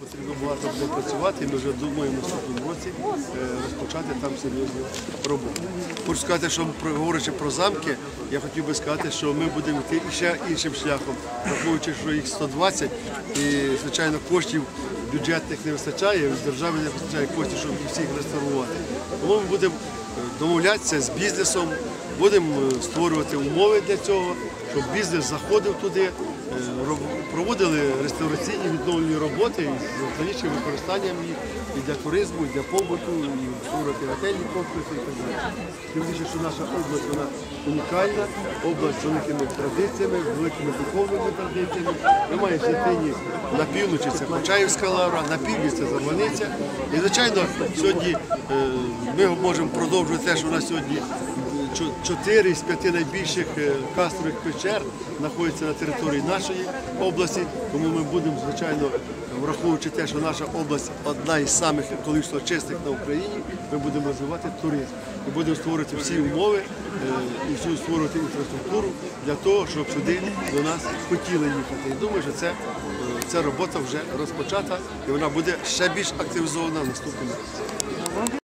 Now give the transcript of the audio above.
потрібно багато буде працювати, і ми вже думаємо наступному році е, розпочати там серйозну роботу. Хочу сказати, що говорячи про замки, я хотів би сказати, що ми будемо йти ще іншим шляхом, враховуючи, що їх 120, і звичайно коштів бюджетних не вистачає, з держави не вистачає коштів, щоб всіх реставрувати. Тому ми будемо е, домовлятися з бізнесом, будемо е, створювати умови для цього, щоб бізнес заходив туди, е, проводили реставраційні відновлені роботи з дальнішим використанням їх і для туризму, і для побуту, і створювати готельні комплекси і так далі. Тим більше, що наша область вона унікальна, область з великими традиціями, великими духовними традиціями. Ми маємо святині на півночі це Почаївська лавра, на півдні це Зарваниця. І, звичайно, сьогодні е, ми можемо продовжувати те, що у нас сьогодні чотири з п'яти найбільших е, кастрових печер знаходяться на території нашої області. Тому ми будемо, звичайно, враховуючи те, що наша область одна із самих екологічно чистих на Україні, ми будемо розвивати туризм і будемо створювати всі умови е, і всю створювати інфраструктуру для того, щоб сюди до нас хотіли їхати. І думаю, що це, е, ця робота вже розпочата і вона буде ще більш активізована в наступному.